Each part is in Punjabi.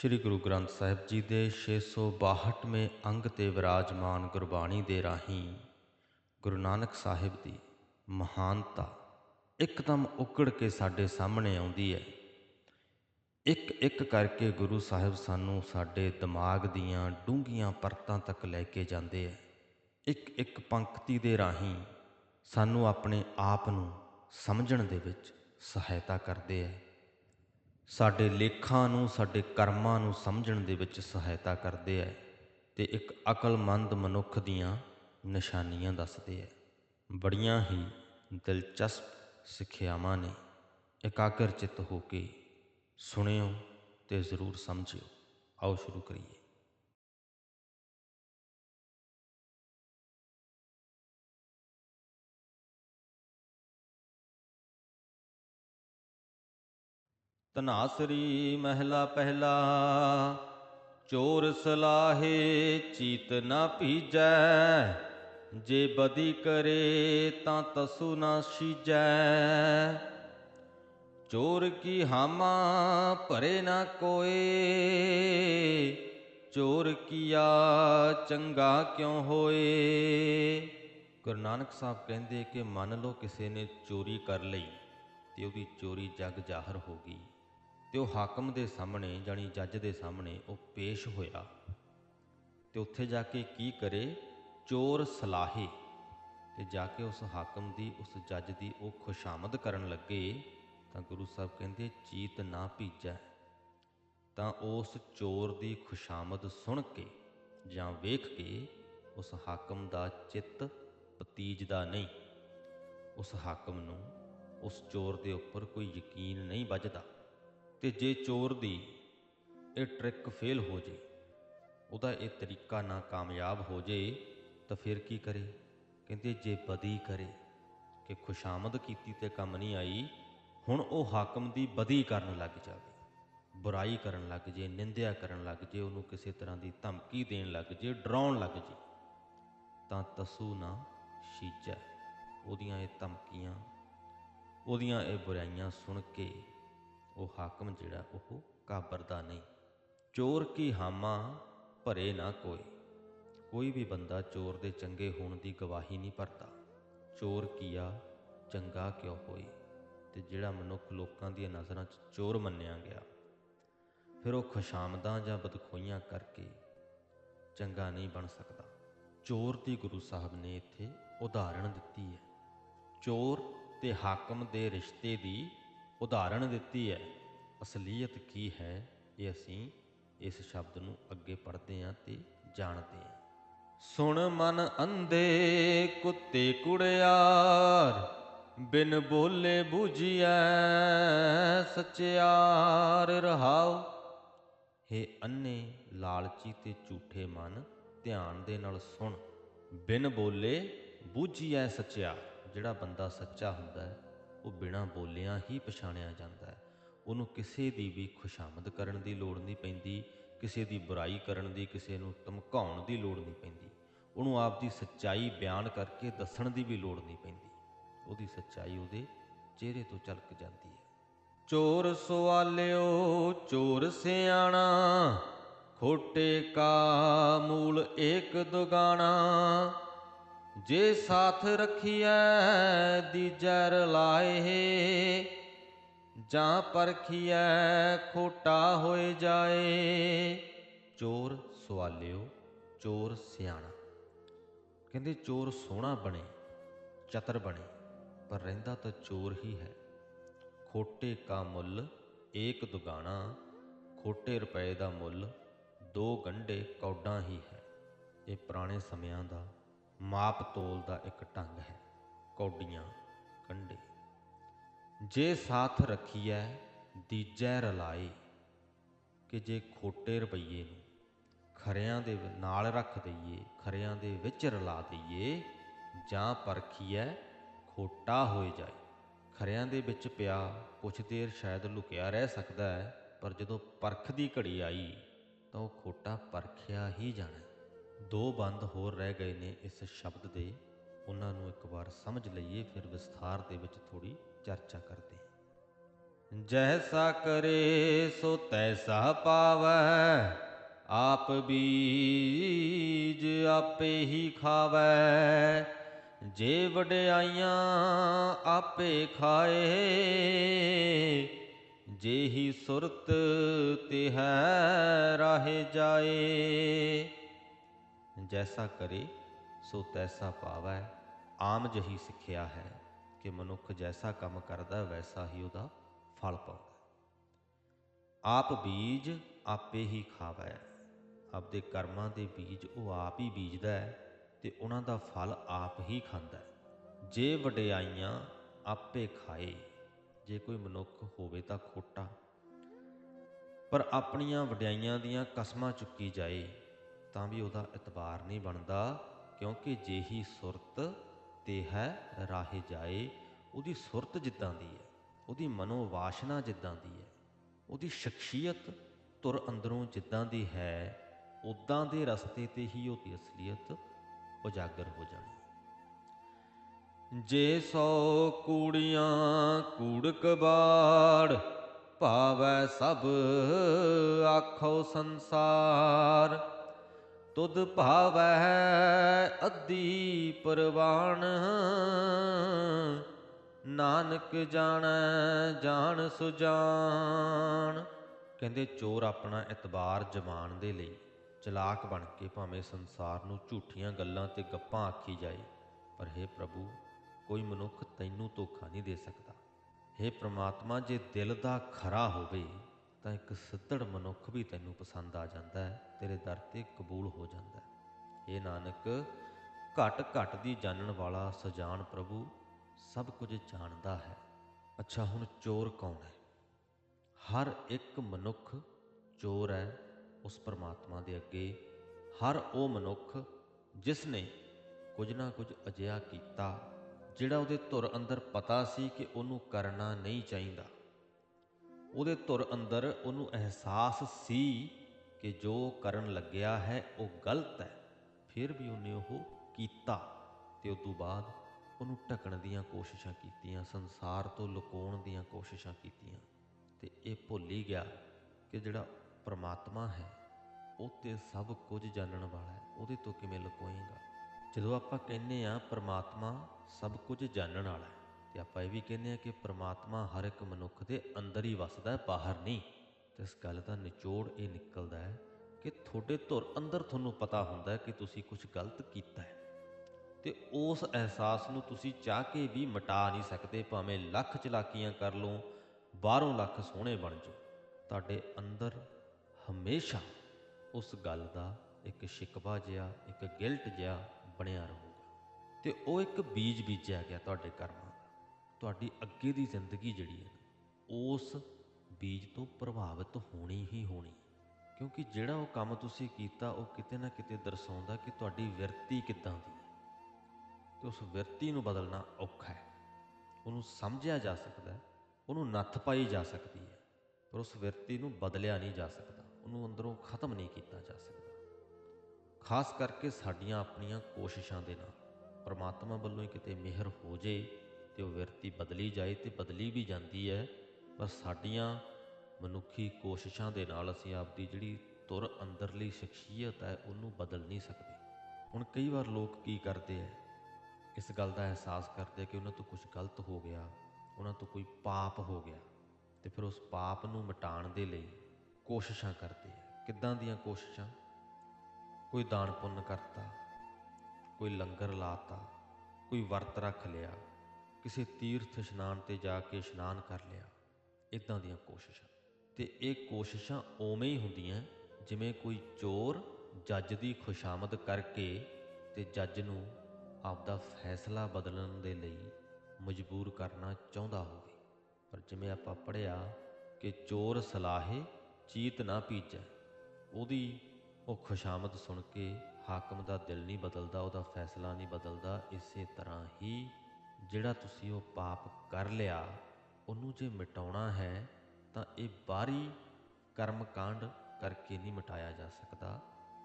ਸ੍ਰੀ ਗੁਰੂ ਗ੍ਰੰਥ ਸਾਹਿਬ ਜੀ ਦੇ 662ਵੇਂ ਅੰਗ ਤੇ ਵਿਰਾਜਮਾਨ ਗੁਰਬਾਣੀ ਦੇ ਰਾਹੀਂ ਗੁਰੂ ਨਾਨਕ ਸਾਹਿਬ ਦੀ ਮਹਾਨਤਾ ਇੱਕਦਮ ਉਕੜ ਕੇ ਸਾਡੇ ਸਾਹਮਣੇ ਆਉਂਦੀ ਹੈ। ਇੱਕ ਇੱਕ ਕਰਕੇ ਗੁਰੂ ਸਾਹਿਬ ਸਾਨੂੰ ਸਾਡੇ ਦਿਮਾਗ ਦੀਆਂ ਡੂੰਘੀਆਂ ਪਰਤਾਂ ਤੱਕ ਲੈ ਕੇ ਜਾਂਦੇ ਹੈ। ਇੱਕ ਇੱਕ ਪੰਕਤੀ ਦੇ ਰਾਹੀਂ ਸਾਨੂੰ ਆਪਣੇ ਆਪ ਨੂੰ ਸਮਝਣ ਦੇ ਵਿੱਚ ਸਹਾਇਤਾ ਕਰਦੇ ਹੈ। ਸਾਡੇ ਲੇਖਾਂ ਨੂੰ, ਸਾਡੇ ਕਰਮਾਂ ਨੂੰ ਸਮਝਣ ਦੇ ਵਿੱਚ ਸਹਾਇਤਾ ਕਰਦੇ ਹੈ ਤੇ ਇੱਕ ਅਕਲਮੰਦ ਮਨੁੱਖ ਦੀਆਂ ਨਿਸ਼ਾਨੀਆਂ ਦੱਸਦੇ ਹੈ ਬੜੀਆਂ ਹੀ ਦਿਲਚਸਪ ਸਿੱਖਿਆਵਾਂ ਨੇ। ਇਕਾਗਰ ਚਿੱਤ ਹੋ ਕੇ ਸੁਣਿਓ ਤੇ ਜ਼ਰੂਰ ਸਮਝਿਓ। ਆਓ ਸ਼ੁਰੂ ਕਰੀਏ। ਤਨਾਸਰੀ ਮਹਿਲਾ ਪਹਿਲਾ, ਚੋਰ ਸਲਾਹੇ ਚੀਤ ਨਾ ਭੀਜੈ, ਜੇ ਬਦੀ ਕਰੇ ਤਾਂ ਤਸੂ ਨਾ ਸੀਜੈ। ਚੋਰ ਕੀ ਹਾਮਾ ਭਰੇ ਨਾ ਕੋਏ, ਚੋਰ ਕੀਆ ਚੰਗਾ ਕਿਉ ਹੋਏ? ਗੁਰੂ ਨਾਨਕ ਸਾਹਿਬ ਕਹਿੰਦੇ ਕਿ ਮੰਨ ਲਓ ਕਿਸੇ ਨੇ ਚੋਰੀ ਕਰ ਲਈ ਤੇ ਉਹਦੀ ਚੋਰੀ ਜਗ ਜ਼ਾਹਰ ਹੋ ਗਈ। ਤੇ ਉਹ ਹਾਕਮ ਦੇ ਸਾਹਮਣੇ ਜਾਨੀ ਜੱਜ ਦੇ ਸਾਹਮਣੇ ਉਹ ਪੇਸ਼ ਹੋਇਆ ਤੇ ਉੱਥੇ ਜਾ ਕੇ ਕੀ ਕਰੇ? ਚੋਰ ਸਲਾਹੇ। ਤੇ ਜਾ ਕੇ ਉਸ ਹਾਕਮ ਦੀ, ਉਸ ਜੱਜ ਦੀ ਉਹ ਖੁਸ਼ਾਮਦ ਕਰਨ ਲੱਗੇ ਤਾਂ ਗੁਰੂ ਸਾਹਿਬ ਕਹਿੰਦੇ, ਚੀਤ ਨਾ ਭੀਜੈ। ਤਾਂ ਉਸ ਚੋਰ ਦੀ ਖੁਸ਼ਾਮਦ ਸੁਣ ਕੇ ਜਾਂ ਵੇਖ ਕੇ ਉਸ ਹਾਕਮ ਦਾ ਚਿੱਤ ਪਤੀਜਦਾ ਨਹੀਂ। ਉਸ ਹਾਕਮ ਨੂੰ ਉਸ ਚੋਰ ਦੇ ਉੱਪਰ ਕੋਈ ਯਕੀਨ ਨਹੀਂ ਵੱਜਦਾ। ਤੇ ਜੇ ਚੋਰ ਦੀ ਇਹ ਟ੍ਰਿਕ ਫੇਲ ਹੋ ਜੇ, ਉਹਦਾ ਇਹ ਤਰੀਕਾ ਨਾ ਕਾਮਯਾਬ ਹੋ ਜੇ, ਤਾਂ ਫਿਰ ਕੀ ਕਰੇ? ਕਹਿੰਦੇ ਜੇ ਬਦੀ ਕਰੇ, ਕਿ ਖੁਸ਼ਾਮਦ ਕੀਤੀ ਤੇ ਕੰਮ ਨਹੀਂ ਆਈ, ਹੁਣ ਉਹ ਹਾਕਮ ਦੀ ਬਦੀ ਕਰਨ ਲੱਗ ਜਾਵੇ, ਬੁਰਾਈ ਕਰਨ ਲੱਗ ਜੇ, ਨਿੰਦਿਆ ਕਰਨ ਲੱਗ ਜੇ, ਉਹਨੂੰ ਕਿਸੇ ਤਰ੍ਹਾਂ ਦੀ ਧਮਕੀ ਦੇਣ ਲੱਗ ਜੇ, ਡਰਾਉਣ ਲੱਗ ਜੇ, ਤਾਂ ਤਸੂ ਨਾ ਸ਼ੀਜੈ। ਉਹਦੀਆਂ ਇਹ ਧਮਕੀਆਂ, ਉਹਦੀਆਂ ਇਹ ਬੁਰਾਈਆਂ ਸੁਣ ਕੇ ਉਹ ਹਾਕਮ ਜਿਹੜਾ ਉਹ ਕਾਬਰਦਾ ਨਹੀਂ। ਚੋਰ ਕੀ ਹਾਮਾ ਭਰੇ ਨਾ ਕੋਈ। ਕੋਈ ਵੀ ਬੰਦਾ ਚੋਰ ਦੇ ਚੰਗੇ ਹੋਣ ਦੀ ਗਵਾਹੀ ਨਹੀਂ ਭਰਦਾ। ਚੋਰ ਕੀਆ ਚੰਗਾ ਕਿਉ ਹੋਈ? ਤੇ ਜਿਹੜਾ ਮਨੁੱਖ ਲੋਕਾਂ ਦੀਆਂ ਨਜ਼ਰਾਂ 'ਚ ਚੋਰ ਮੰਨਿਆ ਗਿਆ। ਫਿਰ ਉਹ ਖੁਸ਼ਾਮਦਾਂ ਜਾਂ ਬਦਖੋਈਆਂ ਕਰਕੇ ਚੰਗਾ ਨਹੀਂ ਬਣ ਸਕਦਾ। ਚੋਰ ਦੀ ਗੁਰੂ ਸਾਹਿਬ ਨੇ ਇੱਥੇ ਉਦਾਹਰਣ ਦਿੱਤੀ ਹੈ। ਚੋਰ ਤੇ ਹਾਕਮ ਦੇ ਰਿਸ਼ਤੇ ਦੀ ਉਦਾਹਰਣ ਦਿੱਤੀ ਹੈ। ਅਸਲੀਅਤ ਕੀ ਹੈ ਇਹ ਅਸੀਂ ਇਸ ਸ਼ਬਦ ਨੂੰ ਅੱਗੇ ਪੜ੍ਹਦੇ ਹਾਂ ਤੇ ਜਾਣਦੇ ਹਾਂ। ਸੁਣ ਮਨ ਅੰਧੇ ਕੁੱਤੇ ਕੁੜਿਆਰ, ਬਿਨ ਬੋਲੇ ਬੂਝੀਐ ਸਚਿਆਰ ਰਹਾਉ। ਹੇ ਅੰਨੇ ਲਾਲਚੀ ਤੇ ਝੂਠੇ ਮਨ, ਧਿਆਨ ਦੇ ਨਾਲ ਸੁਣ। ਬਿਨ ਬੋਲੇ ਬੂਝੀਐ ਸਚਿਆਰ ਜਿਹੜਾ ਬੰਦਾ ਸੱਚਾ ਹੁੰਦਾ ਹੈ ਉਹ ਬਿਨਾਂ ਬੋਲਿਆਂ ਹੀ ਪਛਾਣਿਆ ਜਾਂਦਾ ਹੈ। ਉਹਨੂੰ ਕਿਸੇ ਦੀ ਵੀ ਖੁਸ਼ਾਮਦ ਕਰਨ ਦੀ ਲੋੜ ਨਹੀਂ ਪੈਂਦੀ, ਕਿਸੇ ਦੀ ਬੁਰਾਈ ਕਰਨ ਦੀ, ਕਿਸੇ ਨੂੰ ਧਮਕਾਉਣ ਦੀ ਲੋੜ ਨਹੀਂ ਪੈਂਦੀ। ਉਹਨੂੰ ਆਪ ਦੀ ਸੱਚਾਈ ਬਿਆਨ ਕਰਕੇ ਦੱਸਣ ਦੀ ਵੀ ਲੋੜ ਨਹੀਂ ਪੈਂਦੀ। ਉਹਦੀ ਸੱਚਾਈ ਉਹਦੇ ਚਿਹਰੇ ਤੋਂ ਝਲਕ ਜਾਂਦੀ ਹੈ। ਚੋਰ ਸਵਾਲਿਓ, ਚੋਰ ਸਿਆਣਾ, ਖੋਟੇ ਕਾ ਮੂਲ ਏਕ ਦੁਗਾਣਾ। ਜੇ ਸਾਥ ਰਖੀਐ ਦੀਜੈ ਰਲਾਏ ਜਾਂ ਪਰਖੀਐ, ਖੋਟਾ ਹੋਏ ਜਾਏ। ਚੋਰ ਸਵਾਲਿਓ, ਚੋਰ ਸਿਆਣਾ। ਕਹਿੰਦੇ ਚੋਰ ਸੋਹਣਾ ਬਣੇ, ਚਤਰ ਬਣੇ, ਪਰ ਰਹਿੰਦਾ ਤਾਂ ਚੋਰ ਹੀ ਹੈ। ਖੋਟੇ ਕਾ ਮੁੱਲ, ਏਕ ਦੁਗਾਣਾ। ਖੋਟੇ ਰੁਪਏ ਦਾ ਮੁੱਲ, ਦੋ ਗੰਢੇ ਕੌਡਾਂ ਹੀ ਹੈ। ਇਹ ਪੁਰਾਣੇ ਸਮਿਆਂ ਦਾ ਮਾਪ ਤੋਲ ਦਾ ਇੱਕ ਢੰਗ ਹੈ, ਕੌਡੀਆਂ ਕੰਡੇ ਜੇ ਸਾਥ ਰੱਖੀਐ, ਦੀਜੈ ਰਲਾਏ, ਕਿ ਜੇ ਖੋਟੇ ਰੁਪਈਏ ਨੂੰ ਖਰਿਆਂ ਦੇ ਨਾਲ ਰੱਖ ਦਈਏ, ਖਰਿਆਂ ਦੇ ਵਿੱਚ ਰਲਾ ਦਈਏ, ਜਾਂ ਪਰਖੀਐ, ਖੋਟਾ ਹੋਏ ਜਾਏ। ਖਰਿਆਂ ਦੇ ਵਿੱਚ ਪਿਆ ਕੁਛ ਦੇਰ ਸ਼ਾਇਦ ਲੁਕਿਆ ਰਹਿ ਸਕਦਾ ਹੈ, ਪਰ ਜਦੋਂ ਪਰਖ ਦੀ ਘੜੀ ਆਈ, ਤਾਂ ਉਹ ਖੋਟਾ ਪਰਖਿਆ ਹੀ ਜਾਣਾ ਦੋ ਬੰਦ ਹੋਰ ਰਹਿ ਗਏ ਨੇ ਇਸ ਸ਼ਬਦ ਦੇ। ਉਹਨਾਂ ਨੂੰ ਇੱਕ ਵਾਰ ਸਮਝ ਲਈਏ, ਫਿਰ ਵਿਸਥਾਰ ਦੇ ਵਿੱਚ ਥੋੜੀ ਚਰਚਾ ਕਰਦੇ ਹਾਂ। ਜੈਸਾ ਕਰੇ, ਸੋ ਤੈਸਾ ਪਾਵੈ। ਆਪ ਬੀਜ ਆਪੇ ਹੀ ਖਾਵੈ। ਜੇ ਵਡਿਆਈਆਂ ਆਪੇ ਖਾਏ, ਜੇ ਹੀ ਸੁਰਤ ਤੇ ਹੈ ਰਾਹੇ ਜਾਏ। ਜੈਸਾ ਕਰੇ ਸੋ ਤੈਸਾ ਪਾਵੈ ਆਮ ਜਹੀ ਸਿੱਖਿਆ ਹੈ ਕਿ ਮਨੁੱਖ ਜੈਸਾ ਕੰਮ ਕਰਦਾ ਵੈਸਾ ਹੀ ਉਹਦਾ ਫਲ ਪਾਉਂਦਾ ਆਪ ਬੀਜ ਆਪੇ ਹੀ ਖਾਵੈ ਆਪਦੇ ਕਰਮਾਂ ਦੇ ਬੀਜ ਉਹ ਆਪ ਹੀ ਬੀਜਦਾ ਹੈ ਤੇ ਉਹਨਾਂ ਦਾ ਫਲ ਆਪ ਹੀ ਖਾਂਦਾ ਹੈ ਜੇ ਵਡਿਆਈਆਂ ਆਪੇ ਖਾਏ ਜੇ ਕੋਈ ਮਨੁੱਖ ਹੋਵੇ ਤਾਂ ਖੋਟਾ ਪਰ ਆਪਣੀਆਂ ਵਡਿਆਈਆਂ ਦੀਆਂ ਕਸਮਾਂ ਚੁੱਕੀ ਜਾਏ ਤਾਂ ਵੀ ਉਹਦਾ ਇਤਬਾਰ ਨਹੀਂ ਬਣਦਾ, ਕਿਉਂਕਿ ਜਿਹੀ ਸੁਰਤ ਤੇ ਹੈ, ਰਾਹੇ ਜਾਏ, ਉਹਦੀ ਸੁਰਤ ਜਿੱਦਾਂ ਦੀ ਹੈ, ਉਹਦੀ ਮਨੋਵਾਸ਼ਨਾ ਜਿੱਦਾਂ ਦੀ ਹੈ, ਉਹਦੀ ਸ਼ਖਸੀਅਤ ਤੁਰ ਅੰਦਰੋਂ ਜਿੱਦਾਂ ਦੀ ਹੈ ਉਦਾਂ ਦੇ ਰਸਤੇ ਤੇ ਹੀ ਉਹਦੀ ਅਸਲੀਅਤ ਉਜਾਗਰ ਹੋ ਜਾਣੀ ਜੇ ਸੌ ਕੂੜੀਆਂ ਕੂੜ ਕਬਾੜ ਭਾਵੈ ਸਭ ਆਖੋ ਸੰਸਾਰ ਤੁਧ ਭਾਵੈ ਅੱਧੀ ਪਰਵਾਣ। ਨਾਨਕ ਜਾਣੈ, ਜਾਣ ਸੁਜਾਨ ਕਹਿੰਦੇ, ਚੋਰ ਆਪਣਾ ਇਤਬਾਰ ਜਮਾਨ ਦੇ ਲਈ ਚਲਾਕ ਬਣ ਕੇ ਭਾਵੇਂ ਸੰਸਾਰ ਨੂੰ ਝੂਠੀਆਂ ਗੱਲਾਂ ਤੇ ਗੱਪਾਂ ਆਖੀ ਜਾਏ, ਪਰ हे ਪ੍ਰਭੂ, ਕੋਈ ਮਨੁੱਖ ਤੈਨੂੰ ਧੋਖਾ ਨਹੀਂ ਦੇ ਸਕਦਾ। हे ਪ੍ਰਮਾਤਮਾ, ਜੇ ਦਿਲ ਦਾ ਖਰਾ ਹੋਵੇ ਤਾਂ ਇੱਕ ਸਿੱਧੜ ਮਨੁੱਖ ਵੀ ਤੈਨੂੰ ਪਸੰਦ ਆ ਜਾਂਦਾ ਹੈ, ਤੇਰੇ ਦਰ ਤੇ ਕਬੂਲ ਹੋ ਜਾਂਦਾ ਹੈ। ਇਹ ਨਾਨਕ, ਘਟ ਘਟ ਦੀ ਜਾਣਨ ਵਾਲਾ, ਸਜਾਨ ਪ੍ਰਭੂ ਸਭ ਕੁਝ ਜਾਣਦਾ ਹੈ। ਅੱਛਾ, ਹੁਣ ਚੋਰ ਕੌਣ ਹੈ? ਹਰ ਇੱਕ ਮਨੁੱਖ ਚੋਰ ਹੈ ਉਸ ਪਰਮਾਤਮਾ ਦੇ ਅੱਗੇ। ਹਰ ਉਹ ਮਨੁੱਖ ਜਿਸ ਨੇ ਕੁਝ ਨਾ ਕੁਝ ਅਜਿਹਾ ਕੀਤਾ, ਜਿਹੜਾ ਉਹਦੇ ਧੁਰ ਅੰਦਰ ਪਤਾ ਸੀ ਕਿ ਉਹਨੂੰ ਕਰਨਾ ਨਹੀਂ ਚਾਹੀਦਾ। ਉਹਦੇ ਧੁਰ ਅੰਦਰ ਉਹਨੂੰ ਅਹਿਸਾਸ ਸੀ ਕਿ ਜੋ ਕਰਨ ਲੱਗਿਆ ਹੈ ਉਹ ਗਲਤ ਹੈ। ਫਿਰ ਵੀ ਉਹਨੇ ਉਹ ਕੀਤਾ ਤੇ ਉਸ ਤੋਂ ਬਾਅਦ ਉਹਨੂੰ ਢਕਣ ਦੀਆਂ ਕੋਸ਼ਿਸ਼ਾਂ ਕੀਤੀਆਂ, ਸੰਸਾਰ ਤੋਂ ਲੁਕਾਉਣ ਦੀਆਂ ਕੋਸ਼ਿਸ਼ਾਂ ਕੀਤੀਆਂ ਤੇ ਇਹ ਭੁੱਲ ਹੀ ਗਿਆ ਕਿ ਜਿਹੜਾ ਪ੍ਰਮਾਤਮਾ ਹੈ, ਉਹ ਤੇ ਸਭ ਕੁਝ ਜਾਣਨ ਵਾਲਾ ਹੈ, ਉਹਦੇ ਤੋਂ ਕਿਵੇਂ ਲੁਕੋਏਗਾ? ਜਦੋਂ ਆਪਾਂ ਕਹਿੰਨੇ ਆ ਪ੍ਰਮਾਤਮਾ ਸਭ ਕੁਝ ਜਾਣਨ ਵਾਲਾ ਹੈ ਤੇ ਆਪਾਂ ਇਹ ਵੀ ਕਹਿੰਦੇ ਆ ਕਿ ਪ੍ਰਮਾਤਮਾ ਹਰ ਇੱਕ ਮਨੁੱਖ ਦੇ ਅੰਦਰ ਹੀ ਵਸਦਾ ਹੈ, ਬਾਹਰ ਨਹੀਂ। ਤੇ ਇਸ ਗੱਲ ਦਾ ਨਿਚੋੜ ਇਹ ਨਿਕਲਦਾ ਹੈ ਕਿ ਤੁਹਾਡੇ ਧੁਰ ਅੰਦਰ ਤੁਹਾਨੂੰ ਪਤਾ ਹੁੰਦਾ ਹੈ ਕਿ ਤੁਸੀਂ ਕੁਝ ਗਲਤ ਕੀਤਾ ਹੈ। ਤੇ ਉਸ ਅਹਿਸਾਸ ਨੂੰ ਤੁਸੀਂ ਚਾਹ ਕੇ ਵੀ ਮਿਟਾ ਨਹੀਂ ਸਕਦੇ, ਭਾਵੇਂ ਲੱਖ ਚਲਾਕੀਆਂ ਕਰ ਲਓ, ਬਾਹਰੋਂ ਲੱਖ ਸੋਹਣੇ ਬਣ ਜਾਓ। ਤੁਹਾਡੇ ਅੰਦਰ ਹਮੇਸ਼ਾ ਉਸ ਗੱਲ ਦਾ ਇੱਕ ਸ਼ਿਕਵਾ ਜਿਹਾ, ਇੱਕ ਗਿਲਟ ਜਿਹਾ ਬਣਿਆ ਰਹੂਗਾ। ਤੇ ਉਹ ਇੱਕ ਬੀਜ ਬੀਜਿਆ ਗਿਆ ਤੁਹਾਡੇ ਕਰਮਾਂ ਤੁਹਾਡੀ ਅੱਗੇ ਦੀ ਜ਼ਿੰਦਗੀ ਜਿਹੜੀ ਹੈ ਉਸ ਬੀਜ ਤੋਂ ਪ੍ਰਭਾਵਿਤ ਹੋਣੀ ਹੀ ਹੋਣੀ ਕਿਉਂਕਿ ਜਿਹੜਾ ਉਹ ਕੰਮ ਤੁਸੀਂ ਕੀਤਾ, ਉਹ ਕਿਤੇ ਨਾ ਕਿਤੇ ਦਰਸਾਉਂਦਾ ਕਿ ਤੁਹਾਡੀ ਵਿਰਤੀ ਕਿੱਦਾਂ ਦੀ ਹੈ। ਤੇ ਉਸ ਵਿਰਤੀ ਨੂੰ ਬਦਲਣਾ ਔਖਾ ਹੈ। ਉਹਨੂੰ ਸਮਝਿਆ ਜਾ ਸਕਦਾ ਹੈ, ਉਹਨੂੰ ਨੱਥ ਪਾਈ ਜਾ ਸਕਦੀ ਹੈ, ਪਰ ਉਸ ਵਿਰਤੀ ਨੂੰ ਬਦਲਿਆ ਨਹੀਂ ਜਾ ਸਕਦਾ। ਉਹਨੂੰ ਅੰਦਰੋਂ ਖਤਮ ਨਹੀਂ ਕੀਤਾ ਜਾ ਸਕਦਾ। ਖਾਸ ਕਰਕੇ ਸਾਡੀਆਂ ਆਪਣੀਆਂ ਕੋਸ਼ਿਸ਼ਾਂ ਦੇ ਨਾਲ, ਪਰਮਾਤਮਾ ਵੱਲੋਂ ਹੀ ਕਿਤੇ ਮਿਹਰ ਹੋ ਜੇ ਤੇ ਉਹ ਵਿਰਤੀ ਬਦਲੀ ਜਾਏ ਤੇ ਬਦਲੀ ਵੀ ਜਾਂਦੀ ਹੈ। ਪਰ ਸਾਡੀਆਂ ਮਨੁੱਖੀ ਕੋਸ਼ਿਸ਼ਾਂ ਦੇ ਨਾਲ ਅਸੀਂ ਆਪਦੀ ਜਿਹੜੀ ਤੁਰ ਅੰਦਰਲੀ ਸ਼ਖਸੀਅਤ ਹੈ, ਉਹਨੂੰ ਬਦਲ ਨਹੀਂ ਸਕਦੇ। ਹੁਣ ਕਈ ਵਾਰ ਲੋਕ ਕੀ ਕਰਦੇ ਆ ਇਸ ਗੱਲ ਦਾ ਅਹਿਸਾਸ ਕਰਦੇ ਕਿ ਉਹਨਾਂ ਤੋਂ ਕੁਝ ਗਲਤ ਹੋ ਗਿਆ, ਉਹਨਾਂ ਤੋਂ ਕੋਈ ਪਾਪ ਹੋ ਗਿਆ ਤੇ ਫਿਰ ਉਸ ਪਾਪ ਨੂੰ ਮਿਟਾਉਣ ਦੇ ਲਈ ਕੋਸ਼ਿਸ਼ਾਂ ਕਰਦੇ ਆ ਕਿੱਦਾਂ ਦੀਆਂ ਕੋਸ਼ਿਸ਼ਾਂ? ਕੋਈ ਦਾਨ ਪੁੰਨ ਕਰਤਾ, ਕੋਈ ਲੰਗਰ ਲਾਤਾ, ਕੋਈ ਵਰਤ ਰੱਖ ਲਿਆ ਕਿਸੇ ਤੀਰਥ ਇਸ਼ਨਾਨ ਤੇ ਜਾ ਕੇ ਇਸ਼ਨਾਨ ਕਰ ਲਿਆ। ਇਦਾਂ ਦੀਆਂ ਕੋਸ਼ਿਸ਼ਾਂ। ਤੇ ਇਹ ਕੋਸ਼ਿਸ਼ਾਂ ਉਵੇਂ ਹੀ ਹੁੰਦੀਆਂ, ਜਿਵੇਂ ਕੋਈ ਚੋਰ ਜੱਜ ਦੀ ਖੁਸ਼ਾਮਦ ਕਰਕੇ ਤੇ ਜੱਜ ਨੂੰ ਆਪਦਾ ਫੈਸਲਾ ਬਦਲਣ ਦੇ ਲਈ ਮਜਬੂਰ ਕਰਨਾ ਚਾਹੁੰਦਾ ਹੋਵੇ। ਪਰ ਜਿਵੇਂ ਆਪਾਂ ਪੜ੍ਹਿਆ ਕਿ ਚੋਰ ਸਲਾਹੇ ਚੀਤ ਨਾ ਪੀਜੈ ਉਹਦੀ ਉਹ ਖੁਸ਼ਾਮਦ ਸੁਣ ਕੇ ਹਾਕਮ ਦਾ ਦਿਲ ਨਹੀਂ ਬਦਲਦਾ, ਉਹਦਾ ਫੈਸਲਾ ਨਹੀਂ ਬਦਲਦਾ, ਇਸੇ ਤਰ੍ਹਾਂ ਹੀ ਜਿਹੜਾ ਤੁਸੀਂ ਉਹ ਪਾਪ ਕਰ ਲਿਆ, ਉਹਨੂੰ ਜੇ ਮਿਟਾਉਣਾ ਹੈ, ਤਾਂ ਇਹ ਬਾਹਰੀ ਕਰਮ ਕਾਂਡ ਕਰਕੇ ਨਹੀਂ ਮਿਟਾਇਆ ਜਾ ਸਕਦਾ।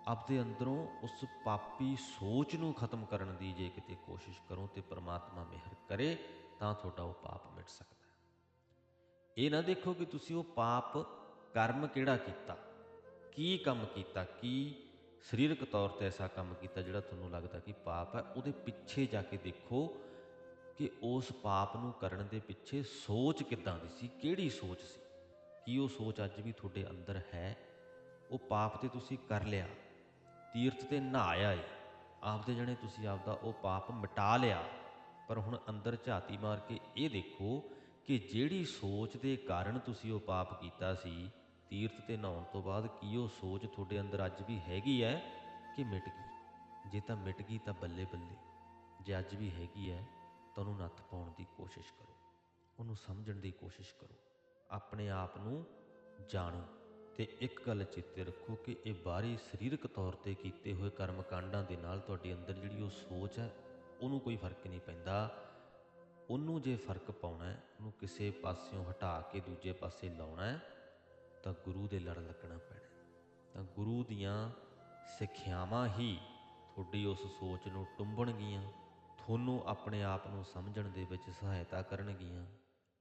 ਆਪਦੇ ਅੰਦਰੋਂ ਉਸ ਪਾਪੀ ਸੋਚ ਨੂੰ ਖਤਮ ਕਰਨ ਦੀ ਜੇ ਕਿਤੇ ਕੋਸ਼ਿਸ਼ ਕਰੋ ਤੇ ਪ੍ਰਮਾਤਮਾ ਮਿਹਰ ਕਰੇ, ਤਾਂ ਤੁਹਾਡਾ ਉਹ ਪਾਪ ਮਿਟ ਸਕਦਾ ਇਹ ਨਾ ਦੇਖੋ ਕਿ ਤੁਸੀਂ ਉਹ ਪਾਪ ਕਰਮ ਕਿਹੜਾ ਕੀਤਾ? ਕੀ ਕੰਮ ਕੀਤਾ? ਕੀ ਸਰੀਰਕ ਤੌਰ ਤੇ ਐਸਾ ਕੰਮ ਕੀਤਾ ਜਿਹੜਾ ਤੁਹਾਨੂੰ ਲੱਗਦਾ ਕਿ ਪਾਪ ਹੈ? ਉਹਦੇ ਪਿੱਛੇ ਜਾ ਕੇ ਦੇਖੋ ਕਿ ਉਸ ਪਾਪ ਨੂੰ ਕਰਨ ਦੇ ਪਿੱਛੇ ਸੋਚ ਕਿੱਦਾਂ ਦੀ ਸੀ? ਕਿਹੜੀ ਸੋਚ ਸੀ? ਕੀ ਉਹ ਸੋਚ ਅੱਜ ਵੀ ਤੁਹਾਡੇ ਅੰਦਰ ਹੈ? ਉਹ ਪਾਪ ਤੇ ਤੁਸੀਂ ਕਰ ਲਿਆ। ਤੀਰਥ ਤੇ ਨਹਾਇਆ ਏ ਆਪਦੇ ਜਣੇ ਤੁਸੀਂ ਆਪਦਾ ਉਹ ਪਾਪ ਮਿਟਾ ਲਿਆ। ਪਰ ਹੁਣ ਅੰਦਰ ਝਾਤੀ ਮਾਰ ਕੇ ਇਹ ਦੇਖੋ ਕਿ ਜਿਹੜੀ ਸੋਚ ਦੇ ਕਾਰਨ ਤੁਸੀਂ ਉਹ ਪਾਪ ਕੀਤਾ ਸੀ, ਤੀਰਥ ਤੇ ਨਹਾਉਣ ਤੋਂ ਬਾਅਦ ਕੀ ਉਹ ਸੋਚ ਤੁਹਾਡੇ ਅੰਦਰ ਅੱਜ ਵੀ ਹੈਗੀ ਹੈ ਕਿ ਮਿਟ ਗਈ? ਜੇ ਤਾਂ ਮਿਟ ਗਈ ਤਾਂ ਬੱਲੇ ਬੱਲੇ। ਜੇ ਅੱਜ ਵੀ ਹੈਗੀ ਹੈ ਤਾਂ ਉਹਨੂੰ ਨੱਥ ਪਾਉਣ ਦੀ ਕੋਸ਼ਿਸ਼ ਕਰੋ। ਉਹਨੂੰ ਸਮਝਣ ਦੀ ਕੋਸ਼ਿਸ਼ ਕਰੋ। ਆਪਣੇ ਆਪ ਨੂੰ ਜਾਣੋ ਤੇ ਇੱਕ ਗੱਲ ਚੇਤੇ ਰੱਖੋ ਕਿ ਇਹ ਬਾਹਰੀ ਸਰੀਰਕ ਤੌਰ ਤੇ ਕੀਤੇ ਹੋਏ ਕਰਮ ਕਾਂਡਾਂ ਦੇ ਨਾਲ ਤੁਹਾਡੇ ਅੰਦਰ ਜਿਹੜੀ ਉਹ ਸੋਚ ਹੈ, ਉਹਨੂੰ ਕੋਈ ਫ਼ਰਕ ਨਹੀਂ ਪੈਂਦਾ। ਉਹਨੂੰ ਜੇ ਫ਼ਰਕ ਪਾਉਣਾ ਹੈ, ਉਹਨੂੰ ਕਿਸੇ ਪਾਸਿਓਂ ਹਟਾ ਕੇ ਦੂਜੇ ਪਾਸੇ ਲਾਉਣਾ ਹੈ, ਤਾਂ ਗੁਰੂ ਦੇ ਲੜ ਲੱਗਣਾ ਪੈਣਾ ਤਾਂ ਗੁਰੂ ਦੀਆਂ ਸਿੱਖਿਆਵਾਂ ਹੀ ਤੁਹਾਡੀ ਉਸ ਸੋਚ ਨੂੰ ਟੁੰਬਣਗੀਆਂ। ਤੁਹਾਨੂੰ ਆਪਣੇ ਆਪ ਨੂੰ ਸਮਝਣ ਦੇ ਵਿੱਚ ਸਹਾਇਤਾ ਕਰਨਗੀਆਂ।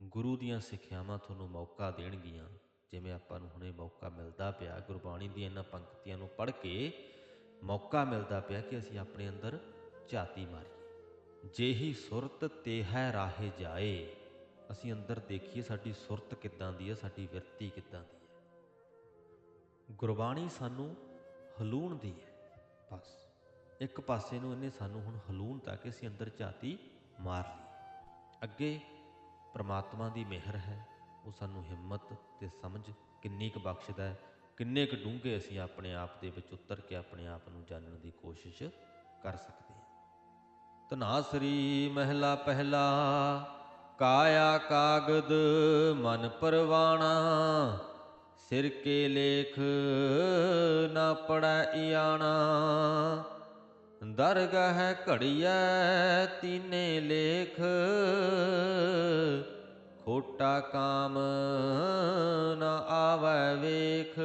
ਗੁਰੂ ਦੀਆਂ ਸਿੱਖਿਆਵਾਂ ਤੁਹਾਨੂੰ ਮੌਕਾ ਦੇਣਗੀਆਂ। ਜਿਵੇਂ ਆਪਾਂ ਨੂੰ ਹੁਣੇ ਮੌਕਾ ਮਿਲਦਾ ਪਿਆ, ਗੁਰਬਾਣੀ ਦੀਆਂ ਇਹਨਾਂ ਪੰਕਤੀਆਂ ਨੂੰ ਪੜ੍ਹ ਕੇ ਮੌਕਾ ਮਿਲਦਾ ਪਿਆ ਕਿ ਅਸੀਂ ਆਪਣੇ ਅੰਦਰ ਝਾਤੀ ਮਾਰੀਏ। ਜੇਹੀ ਸੁਰਤ ਤੇ ਹੈ ਰਾਹੇ ਜਾਏ, ਅਸੀਂ ਅੰਦਰ ਦੇਖੀਏ ਸਾਡੀ ਸੁਰਤ ਕਿੱਦਾਂ ਦੀ ਹੈ, ਸਾਡੀ ਵਿਰਤੀ ਕਿੱਦਾਂ ਦੀ ਹੈ। ਗੁਰਬਾਣੀ ਸਾਨੂੰ ਹਲੂਣ ਦੀ ਹੈ, ਬਸ। ਇੱਕ ਪਾਸੇ ਨੂੰ ਇਹਨੇ ਸਾਨੂੰ ਹੁਣ ਹਲੂਣ ਤਾਂ ਕਿ ਅਸੀਂ ਅੰਦਰ ਝਾਤੀ ਮਾਰ ਲਈ। ਅੱਗੇ ਪ੍ਰਮਾਤਮਾ ਦੀ ਮਿਹਰ ਹੈ, ਉਹ ਸਾਨੂੰ ਹਿੰਮਤ ਤੇ ਸਮਝ ਕਿੰਨੀ ਕੁ ਬਖਸ਼ਦਾ ਹੈ, ਕਿੰਨੇ ਕੁ ਡੂੰਘੇ ਅਸੀਂ ਆਪਣੇ ਆਪ ਦੇ ਵਿੱਚ ਉਤਰ ਕੇ ਆਪਣੇ ਆਪ ਨੂੰ ਜਾਣਨ ਦੀ ਕੋਸ਼ਿਸ਼ ਕਰ ਸਕਦੇ ਹਾਂ। ਤਨਾਸਰੀ ਮਹਿਲਾ ਪਹਿਲਾ, ਕਾਇਆ ਕਾਗਦ ਮਨ ਪਰਵਾਣਾ, ਸਿਰ ਕੇ ਲੇਖ ਨਾ ਪੜੈ ਇਆਣਾ। ਦਰਗਹ ਘੜੀਐ ਤੀਨੇ ਲੇਖ। ਖੋਟਾ ਕਾਮ ਨਾ ਆਵੈ ਵੇਖ।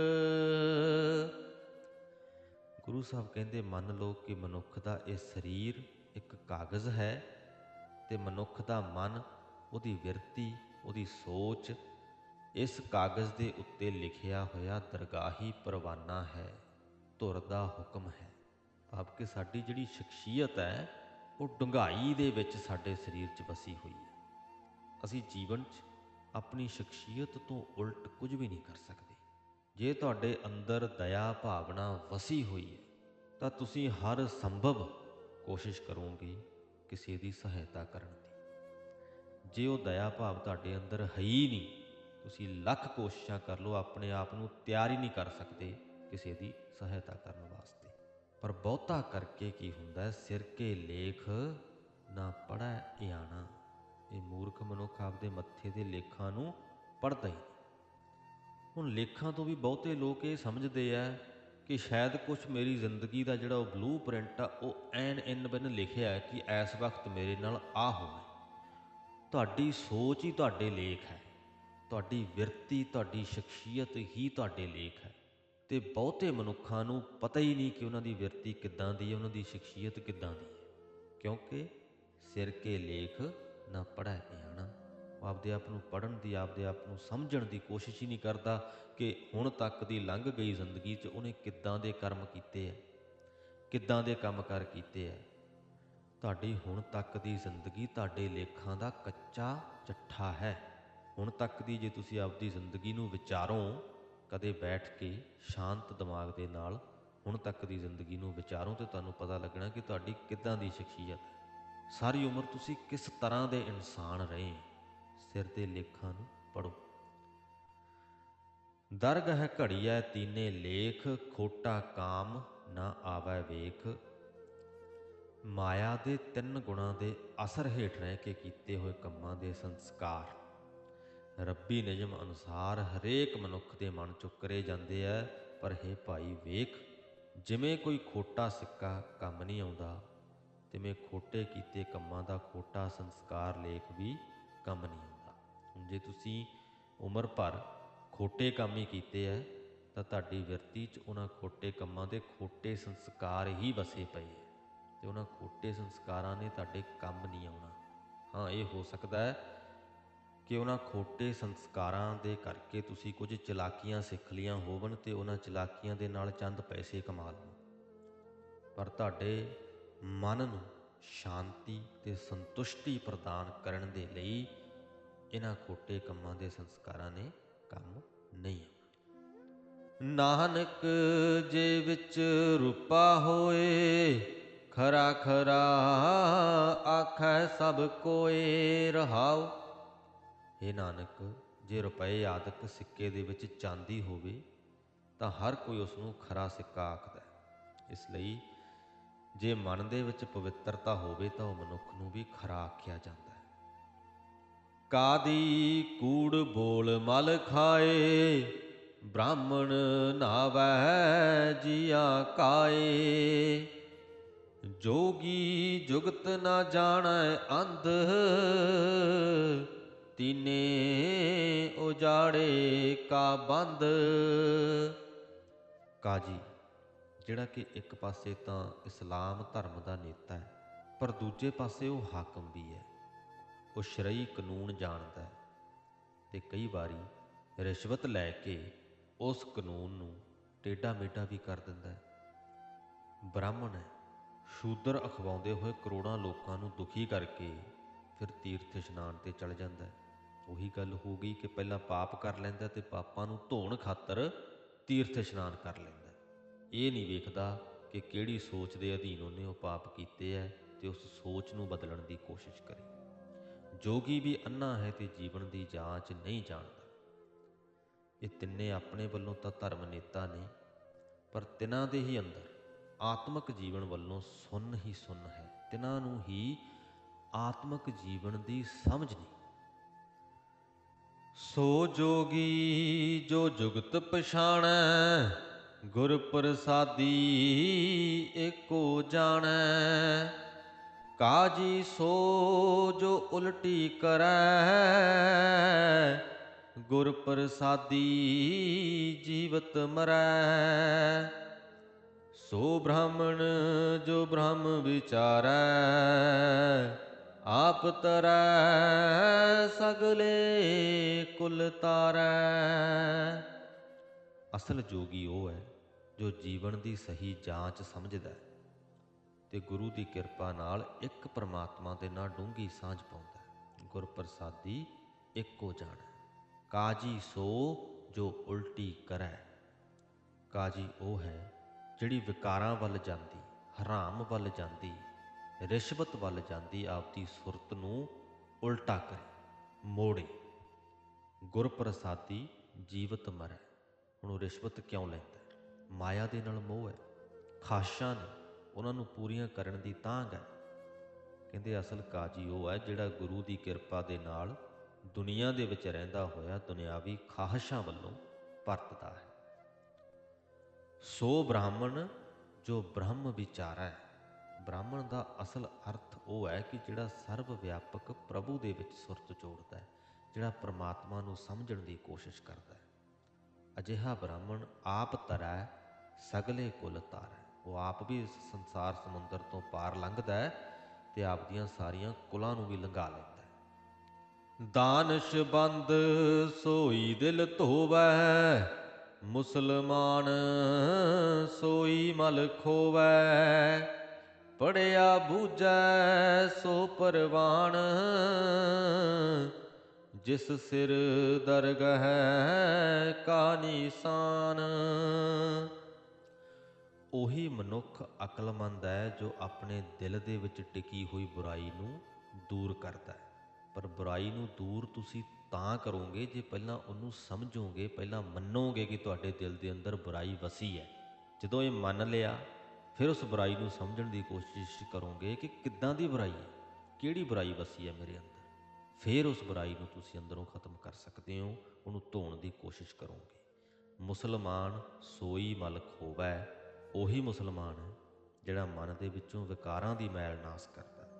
ਗੁਰੂ ਸਾਹਿਬ ਕਹਿੰਦੇ, ਮੰਨ ਲਓ ਕਿ ਮਨੁੱਖ ਦਾ ਇਹ ਸਰੀਰ ਇੱਕ ਕਾਗਜ਼ ਹੈ ਤੇ ਮਨੁੱਖ ਦਾ ਮਨ, ਉਹਦੀ ਵਿਰਤੀ, ਉਹਦੀ ਸੋਚ, ਇਸ ਕਾਗਜ਼ ਦੇ ਉੱਤੇ ਲਿਖਿਆ ਹੋਇਆ ਦਰਗਾਹੀ ਪਰਵਾਨਾ ਹੈ ਧੁਰ ਦਾ ਹੁਕਮ ਹੈ। ਭਾਵ ਕਿ ਸਾਡੀ ਜਿਹੜੀ ਸ਼ਖਸੀਅਤ ਹੈ, ਉਹ ਡੁੰਗਾਈ ਦੇ ਵਿੱਚ ਸਾਡੇ ਸਰੀਰ 'ਚ ਵਸੀ ਹੋਈ ਹੈ। ਅਸੀਂ ਜੀਵਨ 'ਚ ਆਪਣੀ ਸ਼ਖਸੀਅਤ ਤੋਂ ਉਲਟ ਕੁਝ ਵੀ ਨਹੀਂ ਕਰ ਸਕਦੇ। ਜੇ ਤੁਹਾਡੇ ਅੰਦਰ ਦਇਆ ਭਾਵਨਾ ਵਸੀ ਹੋਈ ਹੈ, ਤਾਂ ਤੁਸੀਂ ਹਰ ਸੰਭਵ ਕੋਸ਼ਿਸ਼ ਕਰੋਗੇ ਕਿਸੇ ਦੀ ਸਹਾਇਤਾ ਕਰਨ ਦੀ। ਜੇ ਉਹ ਦਇਆ ਭਾਵ ਤੁਹਾਡੇ ਅੰਦਰ ਹੈ ਹੀ ਨਹੀਂ, ਤੁਸੀਂ ਲੱਖ ਕੋਸ਼ਿਸ਼ਾਂ ਕਰ ਲਓ, ਆਪਣੇ ਆਪ ਨੂੰ ਤਿਆਰ ਹੀ ਨਹੀਂ ਕਰ ਸਕਦੇ ਕਿਸੇ ਦੀ ਸਹਾਇਤਾ ਕਰਨ ਵਾਸਤੇ। ਪਰ ਬਹੁਤਾ ਕਰਕੇ ਕੀ ਹੁੰਦਾ ਹੈ? ਸਿਰ ਕੇ ਲੇਖ ਨਾ ਪੜੈ ਇਆਣਾ। ਇਹ ਮੂਰਖ ਮਨੁੱਖ ਆਪਦੇ ਮੱਥੇ ਦੇ ਲੇਖਾਂ ਨੂੰ ਪੜਦਾ ਹੀ ਨਹੀਂ। ਹੁਣ ਲੇਖਾਂ ਤੋਂ ਵੀ ਬਹੁਤੇ ਲੋਕ ਇਹ ਸਮਝਦੇ ਆ ਕਿ ਸ਼ਾਇਦ ਕੁਝ ਮੇਰੀ ਜ਼ਿੰਦਗੀ ਦਾ ਜਿਹੜਾ ਉਹ ਬਲੂ ਪ੍ਰਿੰਟ ਆ, ਉਹ ਐਨ ਇਨ ਬਿਨ ਲਿਖਿਆ ਹੈ ਕਿ ਇਸ ਵਕਤ ਮੇਰੇ ਨਾਲ ਆ ਹੋਵੇ। ਤੁਹਾਡੀ ਸੋਚ ਹੀ ਤੁਹਾਡੇ ਲੇਖ ਹੈ। ਤੁਹਾਡੀ ਵਿਰਤੀ, ਤੁਹਾਡੀ ਸ਼ਖਸੀਅਤ ਹੀ ਤੁਹਾਡੇ ਲੇਖ ਹੈ। ਤੇ ਬਹੁਤੇ ਮਨੁੱਖਾਂ ਨੂੰ ਪਤਾ ਹੀ ਨਹੀਂ ਕਿ ਉਹਨਾਂ ਦੀ ਵਿਰਤੀ ਕਿੱਦਾਂ ਦੀ ਹੈ, ਉਹਨਾਂ ਦੀ ਸ਼ਖਸੀਅਤ ਕਿੱਦਾਂ ਦੀ ਹੈ। ਕਿਉਂਕਿ ਸਿਰ ਕੇ ਲੇਖ ਨਾ ਪੜ੍ਹੈ ਆਣਾ ਉਹ ਆਪਦੇ ਆਪ ਨੂੰ ਪੜਨ ਦੀ, ਆਪਦੇ ਆਪ ਨੂੰ ਸਮਝਣ ਦੀ ਕੋਸ਼ਿਸ਼ ਹੀ ਨਹੀਂ ਕਰਦਾ ਕਿ ਹੁਣ ਤੱਕ ਦੀ ਲੰਘ ਗਈ ਜ਼ਿੰਦਗੀ 'ਚ ਉਹਨੇ ਕਿੱਦਾਂ ਦੇ ਕਰਮ ਕੀਤੇ ਆ, ਕਿੱਦਾਂ ਦੇ ਕੰਮ ਕਰ ਕੀਤੇ ਆ। ਤੁਹਾਡੀ ਹੁਣ ਤੱਕ ਦੀ ਜ਼ਿੰਦਗੀ ਤੁਹਾਡੇ ਲੇਖਾਂ ਦਾ ਕੱਚਾ ਚੱਠਾ ਹੈ। ਹੁਣ ਤੱਕ ਦੀ ਜੇ ਤੁਸੀਂ ਆਪਦੀ ਜ਼ਿੰਦਗੀ ਨੂੰ ਵਿਚਾਰੋ ਕਦੇ ਬੈਠ ਕੇ ਸ਼ਾਂਤ ਦਿਮਾਗ ਦੇ ਨਾਲ ਹੁਣ ਤੱਕ ਦੀ ਜ਼ਿੰਦਗੀ ਨੂੰ ਵਿਚਾਰੋ ਤੇ ਤੁਹਾਨੂੰ ਪਤਾ ਲੱਗਣਾ ਕਿ ਤੁਹਾਡੀ ਕਿੱਦਾਂ ਦੀ ਸ਼ਖਸੀਅਤ ਹੈ। ਸਾਰੀ ਉਮਰ ਤੁਸੀਂ ਕਿਸ ਤਰ੍ਹਾਂ ਦੇ ਇਨਸਾਨ ਰਹੇ ਸਿਰ ਦੇ ਲੇਖਾਂ ਨੂੰ ਪੜੋ ਦਰਗਹ ਘੜੀਐ ਤੀਨੇ ਲੇਖ, ਖੋਟਾ ਕਾਮ ਨਾ ਆਵੈ ਵੇਖ। ਮਾਇਆ ਦੇ ਤਿੰਨ ਗੁਣਾਂ ਦੇ ਅਸਰ ਹੇਠ ਰਹਿ ਕੇ ਕੀਤੇ ਹੋਏ ਕੰਮਾਂ ਦੇ ਸੰਸਕਾਰ। ਰੱਬੀ ਨਿਯਮ ਅਨੁਸਾਰ ਹਰੇਕ ਮਨੁੱਖ ਦੇ ਮਨ ਚੋਂ ਕਰੇ ਜਾਂਦੇ ਆ ਪਰ ਹੈ ਭਾਈ ਵੇਖ, ਜਿਵੇਂ ਕੋਈ ਖੋਟਾ ਸਿੱਕਾ ਕੰਮ ਨਹੀਂ ਆਉਂਦਾ, ਤਿਵੇਂ ਖੋਟੇ ਕੀਤੇ ਕੰਮਾਂ ਦਾ ਖੋਟਾ ਸੰਸਕਾਰ ਲੇਖ ਵੀ ਕੰਮ ਨਹੀਂ ਆਉਂਦਾ। ਹੁਣ ਜੇ ਤੁਸੀਂ ਉਮਰ ਭਰ ਖੋਟੇ ਕੰਮ ਹੀ ਕੀਤੇ ਆ ਤਾਂ ਤੁਹਾਡੀ ਵਿਰਤੀ 'ਚ ਉਹਨਾਂ ਖੋਟੇ ਕੰਮਾਂ ਦੇ ਖੋਟੇ ਸੰਸਕਾਰ ਹੀ ਵਸੇ ਪਏ ਆ ਤੇ ਉਹਨਾਂ ਖੋਟੇ ਸੰਸਕਾਰਾਂ ਨੇ ਤੁਹਾਡੇ ਕੰਮ ਨਹੀਂ ਆਉਣਾ। ਹਾਂ, ਇਹ ਹੋ ਸਕਦਾ ਹੈ ਕਿ ਉਹਨਾਂ ਖੋਟੇ ਸੰਸਕਾਰਾਂ ਦੇ ਕਰਕੇ ਤੁਸੀਂ ਕੁਝ ਚਲਾਕੀਆਂ ਸਿੱਖ ਲੀਆਂ ਹੋਵਨ ਤੇ ਉਹਨਾਂ ਚਲਾਕੀਆਂ ਦੇ ਨਾਲ ਚੰਦ ਪੈਸੇ ਕਮਾ ਲਓ। ਪਰ ਤੁਹਾਡੇ ਮਨ ਨੂੰ ਸ਼ਾਂਤੀ ਤੇ ਸੰਤੁਸ਼ਟੀ ਪ੍ਰਦਾਨ ਕਰਨ ਦੇ ਲਈ ਇਹਨਾਂ ਖੋਟੇ ਕੰਮਾਂ ਦੇ ਸੰਸਕਾਰਾਂ ਨੇ ਕੰਮ ਨਹੀਂ ਨਾਨਕ ਜੇ ਵਿੱਚ ਰੂਪਾ ਹੋਏ, ਖਰਾ ਖਰਾ ਆਖੈ ਸਭ ਕੋਏ ਰਹਾਓ हे ਨਾਨਕ, ਜੇ ਰੁਪਏ ਆਦਿਕ ਸਿੱਕੇ ਦੇ ਵਿੱਚ ਚਾਂਦੀ ਹੋਵੇ, ਤਾਂ ਹਰ ਕੋਈ ਉਸ ਨੂੰ ਖਰਾ ਸਿੱਕਾ ਆਖਦਾ ਹੈ। ਇਸ ਲਈ ਜੇ ਮਨ ਦੇ ਵਿੱਚ ਪਵਿੱਤਰਤਾ ਹੋਵੇ, ਤਾਂ ਉਹ ਮਨੁੱਖ ਨੂੰ ਵੀ ਖਰਾ ਆਖਿਆ ਜਾਂਦਾ ਹੈ ਕਾਦੀ ਕੂੜ ਬੋਲ ਮਲ ਖਾਏ, ਬ੍ਰਾਹਮਣ ਨਾਵੈ ਜੀਆ ਕਾਏ ਜੋਗੀ ਜੁਗਤ ਨਾ ਜਾਣੈ ਅੰਧ ਤੀਨੇ ਉਜਾੜੇ ਕਾ ਬੰਦ। ਕਾਜੀ, ਜਿਹੜਾ ਕਿ ਇੱਕ ਪਾਸੇ ਤਾਂ ਇਸਲਾਮ ਧਰਮ ਦਾ ਨੇਤਾ ਹੈ, ਪਰ ਦੂਜੇ ਪਾਸੇ ਉਹ ਹਾਕਮ ਵੀ ਹੈ। ਉਹ ਸ਼ਰਈ ਕਾਨੂੰਨ ਜਾਣਦਾ ਹੈ ਤੇ ਕਈ ਵਾਰੀ ਰਿਸ਼ਵਤ ਲੈ ਕੇ ਉਸ ਕਾਨੂੰਨ ਨੂੰ ਟੇਢਾ ਮੇਟਾ ਵੀ ਕਰ ਦਿੰਦਾ ਹੈ। ਬ੍ਰਾਹਮਣ ਹੈ, ਸ਼ੂਦਰ ਅਖਵਾਉਂਦੇ ਹੋਏ ਕਰੋੜਾਂ ਲੋਕਾਂ ਨੂੰ ਦੁਖੀ ਕਰਕੇ ਫਿਰ ਤੀਰਥ ਇਸ਼ਨਾਨ ਤੇ ਚਲ ਜਾਂਦਾ ਹੈ। ਉਹੀ ਗੱਲ ਹੋ ਗਈ ਕਿ ਪਹਿਲਾਂ ਪਾਪ ਕਰ ਲੈਂਦਾ ਤੇ ਪਾਪਾਂ ਨੂੰ ਧੋਣ ਖਾਤਰ ਤੀਰਥ ਇਸ਼ਨਾਨ ਕਰ ਲੈਂਦਾ। ਇਹ ਨਹੀਂ ਵੇਖਦਾ ਕਿ ਕਿਹੜੀ ਸੋਚ ਦੇ ਅਧੀਨ ਉਹਨੇ ਉਹ ਪਾਪ ਕੀਤੇ ਹੈ ਤੇ ਉਸ ਸੋਚ ਨੂੰ ਬਦਲਣ ਦੀ ਕੋਸ਼ਿਸ਼ ਕਰੇ। ਜੋਗੀ ਵੀ ਅੰਨਾ ਹੈ ਤੇ ਜੀਵਨ ਦੀ ਜਾਂਚ ਨਹੀਂ ਜਾਣਦਾ। ਇਹ ਤਿੰਨੇ ਆਪਣੇ ਵੱਲੋਂ ਤਾਂ ਧਰਮ ਨੇਤਾ ਨੇ, ਪਰ ਤਿਨਾਂ ਦੇ ਹੀ ਅੰਦਰ ਆਤਮਿਕ ਜੀਵਨ ਵੱਲੋਂ ਸੁੰਨ ਹੀ ਸੁੰਨ ਹੈ। ਤਿਨਾਂ ਨੂੰ ਹੀ ਆਤਮਿਕ ਜੀਵਨ ਦੀ ਸਮਝ ਨਹੀਂ। ਸੋ ਜੋਗੀ ਜੋ ਜੁਗਤ ਪਛਾਣੈ ਗੁਰ ਪ੍ਰਸਾਦੀ ਏਕੋ ਜਾਣੈ। ਕਾਜੀ ਸੋ ਜੋ ਉਲਟੀ ਕਰੈ ਗੁਰ ਪ੍ਰਸਾਦੀ ਜੀਵਤ ਮਰੈ। ਸੋ ਬ੍ਰਾਹਮਣ ਜੋ ਬ੍ਰਹਮ ਵਿਚਾਰੈ ਆਪ ਤਰੈ ਸਗਲੇ ਕੁਲ ਤਾਰੈ। ਅਸਲ ਜੋਗੀ ਉਹ ਹੈ ਜੋ ਜੀਵਨ ਦੀ ਸਹੀ ਜਾਂਚ ਸਮਝਦਾ ਹੈ ਤੇ ਗੁਰੂ ਦੀ ਕਿਰਪਾ ਨਾਲ ਇੱਕ ਪਰਮਾਤਮਾ ਦੇ ਨਾਲ ਡੂੰਗੀ ਸਾਂਝ ਪਾਉਂਦਾ ਹੈ। ਗੁਰ ਪ੍ਰਸਾਦੀ ਇੱਕੋ ਜਾਣੈ ਕਾਜੀ ਸੋ ਜੋ ਉਲਟੀ ਕਰੈ। ਕਾਜੀ ਉਹ ਹੈ ਜਿਹੜੀ ਵਿਕਾਰਾਂ ਵੱਲ ਜਾਂਦੀ, ਹਰਾਮ ਵੱਲ ਜਾਂਦੀ। ਰਿਸ਼ਵਤ ਵੱਲ ਜਾਂਦੀ ਆਪਦੀ ਸੁਰਤ ਨੂੰ ਉਲਟਾ ਕਰੇ, ਮੋੜੇ। ਗੁਰ ਪ੍ਰਸਾਦੀ ਜੀਵਤ ਮਰੈ। ਹੁਣ ਉਹ ਰਿਸ਼ਵਤ ਕਿਉਂ ਲੈਂਦਾ ਮਾਇਆ ਦੇ ਨਾਲ ਮੋਹ ਹੈ, ਖਾਸ਼ਾਂ ਨੇ ਉਹਨਾਂ ਨੂੰ ਪੂਰੀਆਂ ਕਰਨ ਦੀ ਤਾਂਘ ਹੈ। ਕਹਿੰਦੇ ਅਸਲ ਕਾਜੀ ਉਹ ਹੈ ਜਿਹੜਾ ਗੁਰੂ ਦੀ ਕਿਰਪਾ ਦੇ ਨਾਲ ਦੁਨੀਆ ਦੇ ਵਿੱਚ ਰਹਿੰਦਾ ਹੋਇਆ ਦੁਨਿਆਵੀ ਖਾਹਸ਼ਾਂ ਵੱਲੋਂ ਪਰਤਦਾ ਹੈ। ਸੋ ਬ੍ਰਾਹਮਣ ਜੋ ਬ੍ਰਹਮ ਵਿਚਾਰਾ ਹੈ ਬ੍ਰਾਹਮਣ ਦਾ ਅਸਲ ਅਰਥ ਉਹ ਹੈ ਕਿ ਜਿਹੜਾ ਸਰਵ ਵਿਆਪਕ ਪ੍ਰਭੂ ਦੇ ਵਿੱਚ ਸੁਰਤ ਜੋੜਦਾ ਹੈ, ਜਿਹੜਾ ਪ੍ਰਮਾਤਮਾ ਨੂੰ ਸਮਝਣ ਦੀ ਕੋਸ਼ਿਸ਼ ਕਰਦਾ ਹੈ। ਅਜਿਹਾ ਬ੍ਰਾਹਮਣ ਆਪ ਤਰੈ ਸਗਲੇ ਕੁਲ ਤਾਰੈ ਉਹ ਆਪ ਵੀ ਇਸ ਸੰਸਾਰ ਸਮੁੰਦਰ ਤੋਂ ਪਾਰ ਲੰਘਦਾ ਹੈ ਤੇ ਆਪਦੀਆਂ ਸਾਰੀਆਂ ਕੁਲਾਂ ਨੂੰ ਵੀ ਲੰਘਾ ਲੈਂਦਾ ਹੈ। ਦਾਨਸ਼ ਬੰਦ ਸੋਈ ਦਿਲ ਧੋਵੈ, ਮੁਸਲਮਾਨ ਸੋਈ ਮਲ ਖੋਵੈ। ਪੜਿਆ ਬੂਝੈ ਸੋ ਪਰਵਾਨ ਜਿਸ ਸਿਰ ਦਰਗਹ ਕਾ ਨਿਸ਼ਾਨ। ਉਹੀ ਮਨੁੱਖ ਅਕਲਮੰਦ ਹੈ ਜੋ ਆਪਣੇ ਦਿਲ ਦੇ ਵਿੱਚ ਟਿਕੀ ਹੋਈ ਬੁਰਾਈ ਨੂੰ ਦੂਰ ਕਰਦਾ ਹੈ। ਪਰ ਬੁਰਾਈ ਨੂੰ ਦੂਰ ਤੁਸੀਂ ਤਾਂ ਕਰੋਗੇ ਜੇ ਪਹਿਲਾਂ ਉਹਨੂੰ ਸਮਝੋਗੇ, ਪਹਿਲਾਂ ਮੰਨੋਗੇ ਕਿ ਤੁਹਾਡੇ ਦਿਲ ਦੇ ਅੰਦਰ ਬੁਰਾਈ ਵਸੀ ਹੈ। ਜਦੋਂ ਇਹ ਮੰਨ ਲਿਆ ਫਿਰ ਉਸ ਬੁਰਾਈ ਨੂੰ ਸਮਝਣ ਦੀ ਕੋਸ਼ਿਸ਼ ਕਰੋਗੇ ਕਿ ਕਿੱਦਾਂ ਦੀ ਬੁਰਾਈ ਹੈ? ਕਿਹੜੀ ਬੁਰਾਈ ਵਸੀ ਹੈ ਮੇਰੇ ਅੰਦਰ? ਫਿਰ ਉਸ ਬੁਰਾਈ ਨੂੰ ਤੁਸੀਂ ਅੰਦਰੋਂ ਖਤਮ ਕਰ ਸਕਦੇ ਹੋ, ਉਹਨੂੰ ਧੋਣ ਦੀ ਕੋਸ਼ਿਸ਼ ਕਰੋਗੇ। ਮੁਸਲਮਾਨ ਸੋਈ ਮਲ ਖੋਵੈ ਉਹੀ ਮੁਸਲਮਾਨ ਹੈ ਜਿਹੜਾ ਮਨ ਦੇ ਵਿੱਚੋਂ ਵਿਕਾਰਾਂ ਦੀ ਮੈਲ ਨਾਸ ਕਰਦਾ ਹੈ।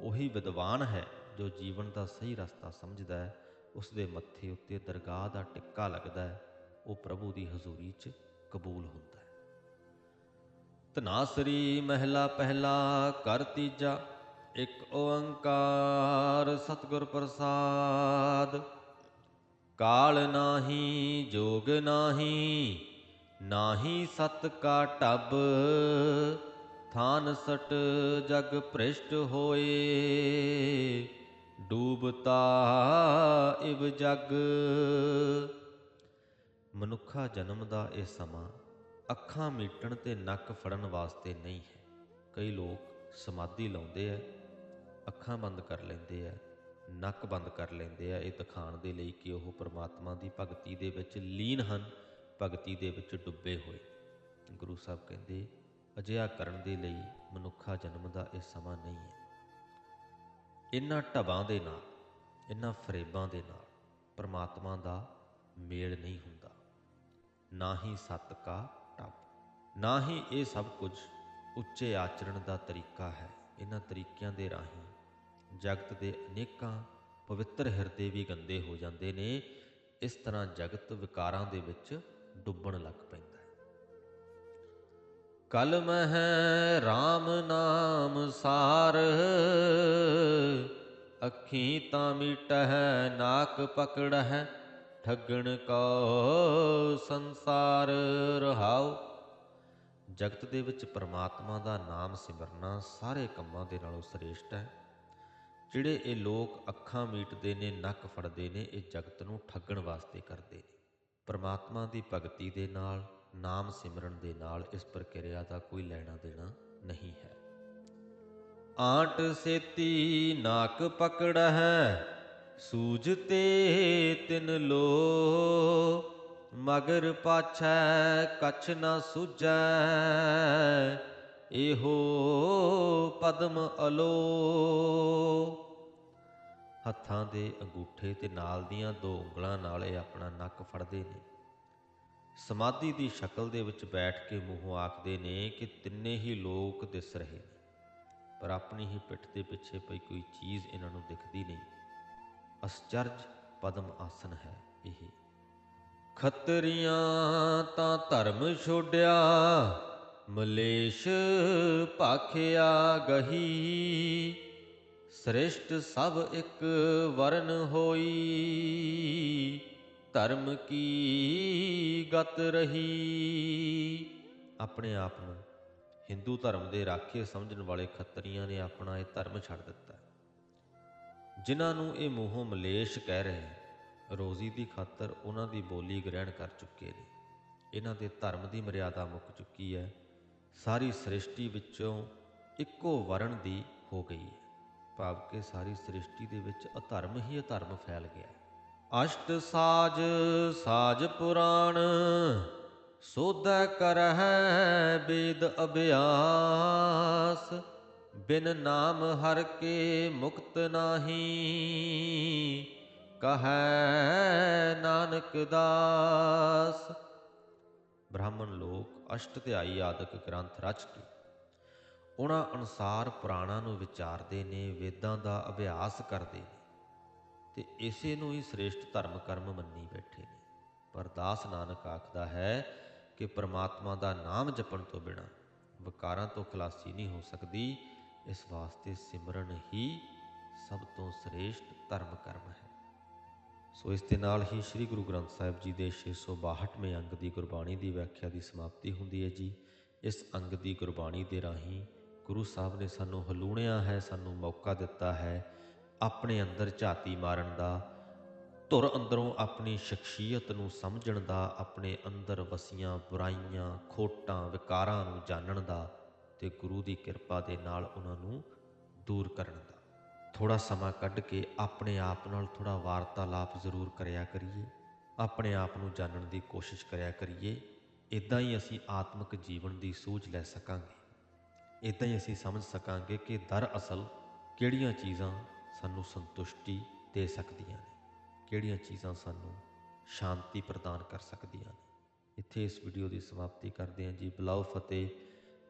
ਉਹੀ ਵਿਦਵਾਨ ਹੈ ਜੋ ਜੀਵਨ ਦਾ ਸਹੀ ਰਸਤਾ ਸਮਝਦਾ ਹੈ ਉਸ ਦੇ ਮੱਥੇ ਉੱਤੇ ਦਰਗਾਹ ਦਾ ਟਿੱਕਾ ਲੱਗਦਾ ਹੈ, ਉਹ ਪ੍ਰਭੂ ਦੀ ਹਜ਼ੂਰੀ 'ਚ ਕਬੂਲ ਹੁੰਦਾ ਤਨਾਸਰੀ ਮਹਿਲਾ ਪਹਿਲਾ ਕਰ ਤੀਜਾ, ਇੱਕ ਓੰਕਾਰ ਸਤਿਗੁਰ ਪ੍ਰਸਾਦ। ਕਾਲ ਨਾਹੀ, ਜੋਗ ਨਾਹੀ ਨਾਹੀ ਸਤ ਕਾ ਢਬ ਥਾਨ ਸਟ ਜਗ ਭ੍ਰਿਸ਼ਟ ਹੋਏ। ਡੂਬਤਾ ਇਵ ਜਗ। ਮਨੁੱਖਾ ਜਨਮ ਦਾ ਇਹ ਸਮਾਂ ਅੱਖਾਂ ਮੀਟਣ ਤੇ ਨੱਕ ਫੜਨ ਵਾਸਤੇ ਨਹੀਂ ਹੈ। ਕਈ ਲੋਕ ਸਮਾਧੀ ਲਾਉਂਦੇ ਆ ਅੱਖਾਂ ਬੰਦ ਕਰ ਲੈਂਦੇ ਆ ਨੱਕ ਬੰਦ ਕਰ ਲੈਂਦੇ ਆ ਇਹ ਦਿਖਾਣ ਦੇ ਲਈ ਕਿ ਉਹ ਪ੍ਰਮਾਤਮਾ ਦੀ ਭਗਤੀ ਦੇ ਵਿੱਚ ਲੀਨ ਹਨ, ਭਗਤੀ ਦੇ ਵਿੱਚ ਡੁੱਬੇ ਹੋਏ। ਗੁਰੂ ਸਾਹਿਬ ਕਹਿੰਦੇ, ਅਜਿਹਾ ਕਰਨ ਦੇ ਲਈ ਮਨੁੱਖਾ ਜਨਮ ਦਾ ਇਹ ਸਮਾਂ ਨਹੀਂ ਹੈ। ਇਨ੍ਹਾਂ ਢਬਾਂ ਦੇ ਨਾਲ ਇਨ੍ਹਾਂ ਫਰੇਬਾਂ ਦੇ ਨਾਲ ਪ੍ਰਮਾਤਮਾ ਦਾ ਮੇਲ ਨਹੀਂ ਹੁੰਦਾ। ਨਾ ਹੀ ਸਤ ਕਾ ਟੱਬ ਨਾ ਹੀ ਇਹ ਸਭ ਕੁਝ ਉੱਚੇ ਆਚਰਣ ਦਾ ਤਰੀਕਾ ਹੈ, ਇਹਨਾਂ ਤਰੀਕਿਆਂ ਦੇ ਰਾਹੀਂ। ਜਗਤ ਦੇ ਅਨੇਕਾਂ ਪਵਿੱਤਰ ਹਿਰਦੇ ਵੀ ਗੰਦੇ ਹੋ ਜਾਂਦੇ ਨੇ, ਇਸ ਤਰ੍ਹਾਂ ਜਗਤ ਵਿਕਾਰਾਂ ਦੇ ਵਿੱਚ ਡੁੱਬਣ ਲੱਗ ਪੈਂਦਾ ਹੈ। ਕਲਮ ਹੈ RAM ਨਾਮ ਸਾਰ, ਅੱਖੀਂ ਤਾਂ ਮਿਟਹਿ ਨਾਕ ਪਕੜਹਿ ਠੱਗਣ ਕੋ ਸੰਸਾਰ ਰਹਾਉ। ਜਗਤ ਦੇ ਵਿੱਚ ਪਰਮਾਤਮਾ ਦਾ ਨਾਮ ਸਿਮਰਨਾ ਸਾਰੇ ਕੰਮਾਂ ਦੇ ਨਾਲੋਂ ਸ੍ਰੇਸ਼ਟ ਹੈ। ਜਿਹੜੇ ਇਹ ਲੋਕ ਅੱਖਾਂ ਮੀਟਦੇ ਨੇ, ਨੱਕ ਫੜਦੇ ਨੇ, ਇਹ ਜਗਤ ਨੂੰ ਠੱਗਣ ਵਾਸਤੇ ਕਰਦੇ ਨੇ। ਪਰਮਾਤਮਾ ਦੀ ਭਗਤੀ ਦੇ ਨਾਲ, ਨਾਮ ਸਿਮਰਨ ਦੇ ਨਾਲ ਇਸ ਪ੍ਰਕਿਰਿਆ ਦਾ ਕੋਈ ਲੈਣਾ ਦੇਣਾ ਨਹੀਂ ਹੈ। ਆਂਟ ਸੇਤੀ ਨਾਕ ਪਕੜ ਹੈ ਸੂਝਤੇ ਤਿਨ ਲੋ, ਮਗਰ ਪਾਛੈ ਕਛ ਨਾ ਸੁਝੈ, ਇਹੋ ਪਦਮ ਅਲੋ। ਹੱਥਾਂ ਦੇ ਅੰਗੂਠੇ ਤੇ ਨਾਲ ਦੀਆਂ ਦੋ ਉਂਗਲਾਂ ਨਾਲ ਇਹ ਆਪਣਾ ਨੱਕ ਫੜਦੇ ਨੇ। ਸਮਾਧੀ ਦੀ ਸ਼ਕਲ ਦੇ ਵਿੱਚ ਬੈਠ ਕੇ ਮੂੰਹੋਂ ਆਖਦੇ ਨੇ ਕਿ ਤਿੰਨੇ ਹੀ ਲੋਕ ਦਿਸ ਰਹੇ ਨੇ, ਪਰ ਆਪਣੀ ਹੀ ਪਿੱਠ ਦੇ ਪਿੱਛੇ ਪਈ ਕੋਈ ਚੀਜ਼ ਇਹਨਾਂ ਨੂੰ ਦਿਖਦੀ ਨਹੀਂ। ਅਸਚਰਜ ਪਦਮ ਆਸਨ ਹੈ ਇਹ। ਖੱਤਰੀਆਂ ਤਾਂ ਧਰਮ ਛੋੜਿਆ ਮਲੇਸ਼ ਭਾਖਿਆ ਗਹੀ। ਸ੍ਰੇਸ਼ਟ ਸਭ ਇੱਕ ਵਰਨ ਹੋਈ, ਧਰਮ ਕੀ ਗਤ ਰਹੀ। ਆਪਣੇ ਆਪ ਨੂੰ ਹਿੰਦੂ ਧਰਮ ਦੇ ਰਾਖੇ ਸਮਝਣ ਵਾਲੇ ਖੱਤਰੀਆਂ ਨੇ ਆਪਣਾ ਇਹ ਧਰਮ ਛੱਡ ਦਿੱਤਾ। ਜਿਨ੍ਹਾਂ ਨੂੰ ਇਹ ਮੂੰਹੋਂ ਮਲੇਸ਼ ਕਹਿ ਰਹੇ ਰੋਜ਼ੀ ਦੀ ਖਾਤਰ ਉਹਨਾਂ ਦੀ ਬੋਲੀ ਗ੍ਰਹਿਣ ਕਰ ਚੁੱਕੇ ਨੇ। ਇਹਨਾਂ ਦੇ ਧਰਮ ਦੀ ਮਰਿਆਦਾ ਮੁੱਕ ਚੁੱਕੀ ਹੈ। ਸਾਰੀ ਸ੍ਰਿਸ਼ਟੀ ਵਿੱਚੋਂ ਇੱਕੋ ਵਰਣ ਦੀ ਹੋ ਗਈ ਹੈ। ਭਾਵ ਕਿ ਸਾਰੀ ਸ੍ਰਿਸ਼ਟੀ ਦੇ ਵਿੱਚ ਅਧਰਮ ਹੀ ਅਧਰਮ ਫੈਲ ਗਿਆ ਅਸ਼ਟ ਸਾਜ ਸਾਜ ਪੁਰਾਣ, ਸੋਧੈ ਕਰਹਿ ਬੇਦ ਅਭਿਆਸ। ਬਿਨ ਨਾਮ ਹਰ ਕੇ ਮੁਕਤ ਨਾਹੀ, ਕਹੈ ਨਾਨਕ ਦਾਸ। ਬ੍ਰਾਹਮਣ ਲੋਕ ਅਸ਼ਟ ਧਿਆਈ ਆਦਿਕ ਗ੍ਰੰਥ ਰਚ ਕੇ ਉਹਨਾਂ ਅਨੁਸਾਰ ਪੁਰਾਣਾਂ ਨੂੰ ਵਿਚਾਰਦੇ ਨੇ, ਵੇਦਾਂ ਦਾ ਅਭਿਆਸ ਕਰਦੇ ਨੇ ਤੇ ਇਸੇ ਨੂੰ ਹੀ ਸ੍ਰੇਸ਼ਟ ਧਰਮ ਕਰਮ ਮੰਨੀ ਬੈਠੇ ਨੇ। ਪਰ ਦਾਸ ਨਾਨਕ ਆਖਦਾ ਹੈ ਕਿ ਪ੍ਰਮਾਤਮਾ ਦਾ ਨਾਮ ਜਪਣ ਤੋਂ ਬਿਨਾ ਵਿਕਾਰਾਂ ਤੋਂ ਖਲਾਸੀ ਨਹੀਂ ਹੋ ਸਕਦੀ। ਇਸ ਵਾਸਤੇ ਸਿਮਰਨ ਹੀ ਸਭ ਤੋਂ ਸ੍ਰੇਸ਼ਟ ਧਰਮ ਕਰਮ ਹੈ। ਸੋ ਇਸ ਦੇ ਨਾਲ ਹੀ ਸ੍ਰੀ ਗੁਰੂ ਗ੍ਰੰਥ ਸਾਹਿਬ ਜੀ ਦੇ 662ਵੇਂ ਅੰਗ ਦੀ ਗੁਰਬਾਣੀ ਦੀ ਵਿਆਖਿਆ ਦੀ ਸਮਾਪਤੀ ਹੁੰਦੀ ਹੈ ਜੀ। ਇਸ ਅੰਗ ਦੀ ਗੁਰਬਾਣੀ ਦੇ ਰਾਹੀਂ ਗੁਰੂ ਸਾਹਿਬ ਨੇ ਸਾਨੂੰ ਹਲੂਣਿਆ ਹੈ, ਸਾਨੂੰ ਮੌਕਾ ਦਿੱਤਾ ਹੈ ਆਪਣੇ ਅੰਦਰ ਝਾਤੀ ਮਾਰਨ ਦਾ, ਧੁਰ ਅੰਦਰੋਂ ਆਪਣੀ ਸ਼ਖਸੀਅਤ ਨੂੰ ਸਮਝਣ ਦਾ, ਆਪਣੇ ਅੰਦਰ ਵਸੀਆਂ ਬੁਰਾਈਆਂ, ਖੋਟਾਂ, ਵਿਕਾਰਾਂ ਨੂੰ ਜਾਣਨ ਦਾ ਤੇ ਗੁਰੂ ਦੀ ਕਿਰਪਾ ਦੇ ਨਾਲ ਉਹਨਾਂ ਨੂੰ ਦੂਰ ਕਰਨ ਦਾ। ਥੋੜਾ ਸਮਾਂ ਕੱਢ ਕੇ ਆਪਣੇ ਆਪ ਨਾਲ ਥੋੜਾ ਵਾਰਤਾਲਾਪ ਜ਼ਰੂਰ ਕਰਿਆ ਕਰੀਏ। ਆਪਣੇ ਆਪ ਨੂੰ ਜਾਣਨ ਦੀ ਕੋਸ਼ਿਸ਼ ਕਰਿਆ ਕਰੀਏ। ਇਦਾਂ ਹੀ ਅਸੀਂ ਆਤਮਿਕ ਜੀਵਨ ਦੀ ਸੂਝ ਲੈ ਸਕਾਂਗੇ। ਇਦਾਂ ਹੀ ਅਸੀਂ ਸਮਝ ਸਕਾਂਗੇ ਕਿ ਦਰਅਸਲ ਕਿਹੜੀਆਂ ਚੀਜ਼ਾਂ ਸਾਨੂੰ ਸੰਤੁਸ਼ਟੀ ਦੇ ਸਕਦੀਆਂ ਨੇ, ਕਿਹੜੀਆਂ ਚੀਜ਼ਾਂ ਸਾਨੂੰ ਸ਼ਾਂਤੀ ਪ੍ਰਦਾਨ ਕਰ ਸਕਦੀਆਂ ਨੇ। ਇੱਥੇ ਇਸ ਵੀਡੀਓ ਦੀ ਸਮਾਪਤੀ ਕਰਦੇ ਹਾਂ ਜੀ। ਬਲਾਉ ਫਤਿਹ।